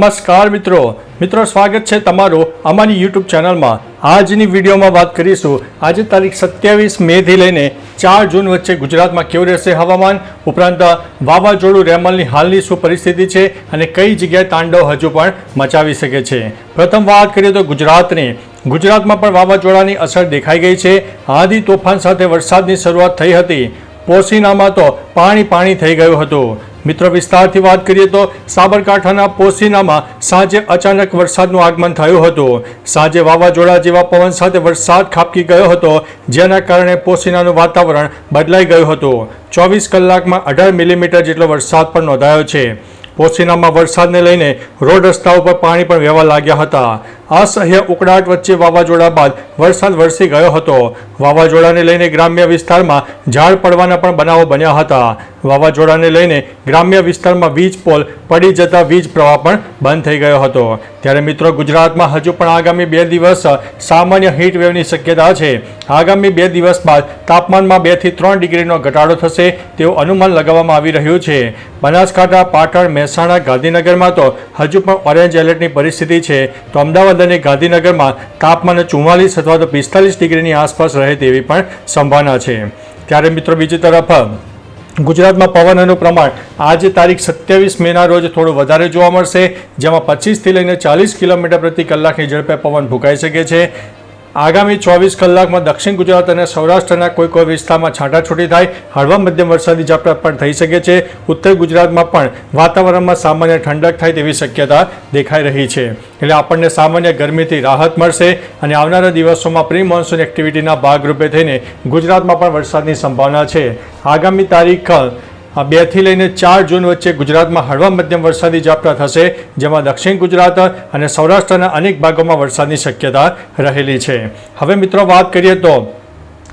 નમસ્કાર મિત્રો. મિત્રો, સ્વાગત છે તમારું અમારી યુટ્યુબ ચેનલમાં. આજની વિડીયોમાં વાત કરીશું. આજે તારીખ સત્યાવીસ મેથી લઈને ચાર જૂન વચ્ચે ગુજરાતમાં કેવું રહેશે હવામાન? ઉપરાંત વાવાઝોડું રેમલની હાલની શું પરિસ્થિતિ છે અને કઈ જગ્યાએ તાંડવ હજુ પણ મચાવી શકે છે? પ્રથમ વાત કરીએ તો ગુજરાતની. ગુજરાતમાં પણ વાવાઝોડાની અસર દેખાઈ ગઈ છે. આંધી તોફાન સાથે વરસાદની શરૂઆત થઈ હતી. પોસીનામાં તો પાણી પાણી થઈ ગયું હતું. મિત્રો, વિસ્તારથી વાત કરીએ તો સાબરકાંઠાના પોસીનામાં સાંજે અચાનક વરસાદનું આગમન થયું હતું. સાંજે વાવાઝોડા જેવા પવન સાથે વરસાદ ખાબકી ગયો હતો, જેના કારણે પોસીનાનું વાતાવરણ બદલાઈ ગયું હતું. ચોવીસ કલાકમાં અઢાર મિલીમીટર જેટલો વરસાદ પણ નોંધાયો છે. પોસીનામાં વરસાદને લઈને રોડ રસ્તા ઉપર પાણી પણ વહેવા લાગ્યા હતા. અસહ્ય ઉકળાટ વચ્ચે વાવાઝોડા બાદ વરસાદ વરસી ગયો હતો. વાવાઝોડાને લઈને ગ્રામ્ય વિસ્તારમાં ઝાડ પડવાના પણ બનાવો બન્યા હતા. વાવાઝોડાને લઈને ગ્રામ્ય વિસ્તારમાં વીજ પોલ પડી જતા વીજ પ્રવાહ પણ બંધ થઈ ગયો હતો. ત્યારે મિત્રો, ગુજરાતમાં હજુ પણ આગામી બે દિવસ સામાન્ય વેવની શક્યતા છે. આગામી બે દિવસ બાદ તાપમાનમાં બેથી ત્રણ ડિગ્રીનો ઘટાડો થશે તેવું અનુમાન લગાવવામાં આવી રહ્યું છે. બનાસકાંઠા, પાટણ, મહેસાણા, ગાંધીનગરમાં તો હજુ પણ ઓરેન્જ એલર્ટની પરિસ્થિતિ છે. તો અમદાવાદ અને ગાંધીનગરમાં તાપમાન ચુમ્માલીસ અથવા તો પિસ્તાલીસ ડિગ્રીની આસપાસ રહે તેવી પણ સંભાવના છે. ત્યારે મિત્રો બીજી તરફ, ગુજરાતમાં પવનનું પ્રમાણ આજે તારીખ સત્યાવીસ મેના રોજ થોડું વધારે જોવા મળશે, જેમાં પચીસથી લઈને ચાલીસ કિલોમીટર પ્રતિ કલાકની ઝડપે પવન ફૂંકાઈ શકે છે. આગામી ચોવીસ કલાકમાં દક્ષિણ ગુજરાત અને સૌરાષ્ટ્રના કોઈ કોઈ વિસ્તારમાં છાંટાછૂટી થાય, હળવા મધ્યમ વરસાદી ઝાપટા પણ થઈ શકે છે. ઉત્તર ગુજરાતમાં પણ વાતાવરણમાં સામાન્ય ઠંડક થાય તેવી શક્યતા દેખાઈ રહી છે. એટલે આપણને સામાન્ય ગરમીથી રાહત મળશે અને આવનારા દિવસોમાં પ્રી મોન્સૂન એક્ટિવિટીના ભાગરૂપે થઈને ગુજરાતમાં પણ વરસાદની સંભાવના છે. આગામી તારીખ આ બેથી લઈને ચાર જૂન વચ્ચે ગુજરાતમાં હળવા મધ્યમ વરસાદી ઝાપટા થશે, જેમાં દક્ષિણ ગુજરાત અને સૌરાષ્ટ્રના અનેક ભાગોમાં વરસાદની શક્યતા રહેલી છે. હવે મિત્રો વાત કરીએ તો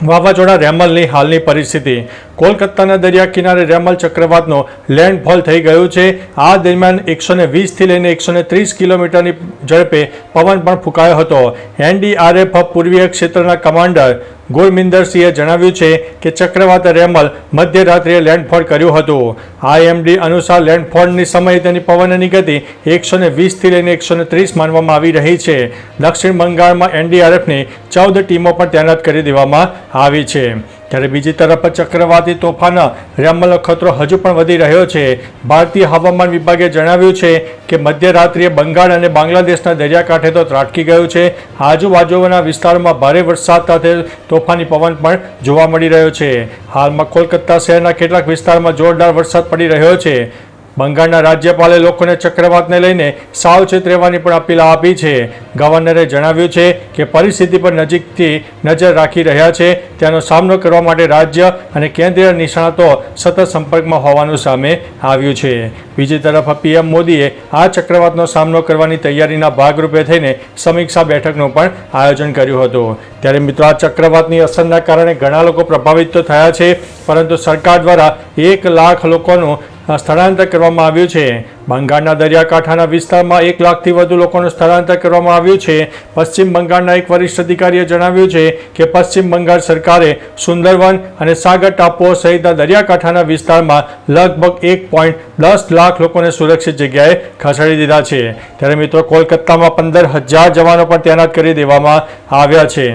વાવાઝોડા રેમલની હાલની પરિસ્થિતિ. કોલકાતાના દરિયા કિનારે રેમલ ચક્રવાતનો લેન્ડફોલ થઈ ગયું છે. આ દરમિયાન એકસો ને વીસથી લઈને એકસો ને ત્રીસ કિલોમીટરની ઝડપે પવન પણ ફૂંકાયો હતો. એનડીઆરએફ પૂર્વીય ક્ષેત્રના કમાન્ડર ગુરમિંદરસિંહે જણાવ્યું છે કે ચક્રવાત રેમલ મધ્યરાત્રિએ લેન્ડફોલ કર્યું હતું. આઈએમડી અનુસાર લેન્ડફોલની સમયે તેની પવનની ગતિ એકસો ને વીસથી લઈને એકસો ને ત્રીસ માનવામાં આવી રહી છે. દક્ષિણ બંગાળમાં એનડીઆરએફની ચૌદ ટીમો પણ તૈનાત કરી દેવામાં આવી છે. ત્યારે બીજી તરફ ચક્રવાતી તોફાન રેમલનો ખતરો હજુ પણ વધી રહ્યો છે. ભારતીય હવામાન વિભાગે જણાવ્યું છે કે મધ્યરાત્રિએ બંગાળ અને બાંગ્લાદેશના દરિયાકાંઠે તો ત્રાટકી ગયું છે. આજુબાજુના વિસ્તારોમાં ભારે વરસાદ સાથે તોફાની પવન પણ જોવા મળી રહ્યો છે. હાલમાં કોલકાતા શહેરના કેટલાક વિસ્તારમાં જોરદાર વરસાદ પડી રહ્યો છે. બંગાળના રાજ્યપાલે લોકોને ચક્રવાતને લઈને સાવચેત રહેવાની પણ અપીલ આપી છે. ગવર્નરે જણાવ્યું છે કે પરિસ્થિતિ પર નજીકથી નજર રાખી રહ્યા છે. તેનો સામનો કરવા માટે રાજ્ય અને કેન્દ્રીય નિષ્ણાતો સતત સંપર્કમાં હોવાનું સામે આવ્યું છે. બીજી તરફ પીએમ મોદીએ આ ચક્રવાતનો સામનો કરવાની તૈયારીના ભાગરૂપે થઈને સમીક્ષા બેઠકનું પણ આયોજન કર્યું હતું. ત્યારે મિત્રો, આ ચક્રવાતની અસરના કારણે ઘણા લોકો પ્રભાવિત તો થયા છે, પરંતુ સરકાર દ્વારા એક લાખ લોકોનું સ્થળાંતર કરવામાં આવ્યું છે. બંગાળના દરિયાકાંઠાના વિસ્તારમાં એક લાખથી વધુ લોકોનું સ્થળાંતર કરવામાં આવ્યું છે. પશ્ચિમ બંગાળના એક વરિષ્ઠ અધિકારીએ જણાવ્યું છે કે પશ્ચિમ બંગાળ સરકારે સુંદરવન અને સાગર ટાપુઓ સહિતના દરિયાકાંઠાના વિસ્તારમાં લગભગ એક પોઈન્ટ દસ લાખ લોકોને સુરક્ષિત જગ્યાએ ખસેડી દીધા છે. ત્યારે મિત્રો, કોલકાતામાં પંદર હજાર જવાનો પણ તૈનાત કરી દેવામાં આવ્યા છે.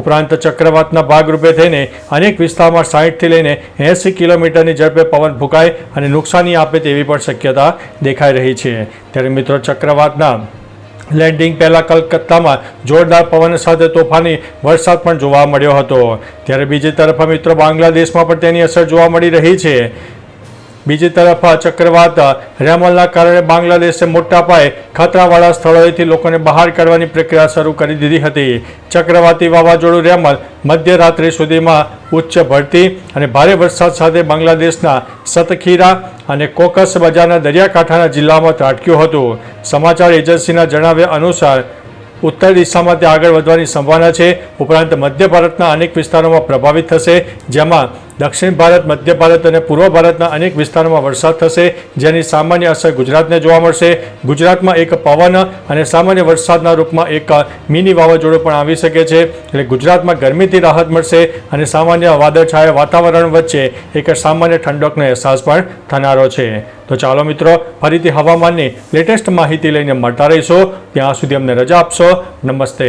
ઉપરાંત ચક્રવાતના ભાગરૂપે થઈને અનેક વિસ્તારમાં સાહીઠથી લઈને એંસી કિલોમીટરની ઝડપે પવન ફૂંકાય અને નુકસાની આપે તેવી પણ શક્યતા દેખાઈ રહી છે. ત્યારે મિત્રો, ચક્રવાતના લેન્ડિંગ પહેલાં કલકત્તામાં જોરદાર પવન સાથે તોફાની વરસાદ પણ જોવા મળ્યો હતો. ત્યારે બીજી તરફ મિત્રો, બાંગ્લાદેશમાં પણ તેની અસર જોવા મળી રહી છે. બીજી તરફ ચક્રવાત રેમલના કારણે બાંગ્લાદેશે મોટા પાયે ખતરાવાળા સ્થળોએથી લોકોને બહાર કાઢવાની પ્રક્રિયા શરૂ કરી દીધી હતી. ચક્રવાતી વાવાઝોડું રેમલ મધ્યરાત્રિ સુધીમાં ઉચ્ચ ભરતી અને ભારે વરસાદ સાથે બાંગ્લાદેશના સતખીરા અને કોકસ બજારના દરિયાકાંઠાના જિલ્લામાં ત્રાટક્યું હતું. સમાચાર એજન્સીના જણાવ્યા અનુસાર, ઉત્તર દિશામાં તે આગળ વધવાની સંભાવના છે. ઉપરાંત મધ્ય ભારતના અનેક વિસ્તારોમાં પ્રભાવિત થશે, જેમાં દક્ષિણ ભારત, મધ્ય ભારત અને પૂર્વ ભારતના અનેક વિસ્તારોમાં વરસાદ થશે, જેની સામાન્ય અસર ગુજરાતને જોવા મળશે. ગુજરાતમાં એક પવન અને સામાન્ય વરસાદના રૂપમાં એક મિની વાવાઝોડું પણ આવી શકે છે. એટલે ગુજરાતમાં ગરમીથી રાહત મળશે અને સામાન્ય વાદળછાયા વાતાવરણ વચ્ચે એક સામાન્ય ઠંડકનો અહેસાસ પણ થનારો છે. તો ચાલો મિત્રો, ફરીથી હવામાનની લેટેસ્ટ માહિતી લઈને મળતા રહીશો. ત્યાં સુધી અમને રજા આપશો. નમસ્તે.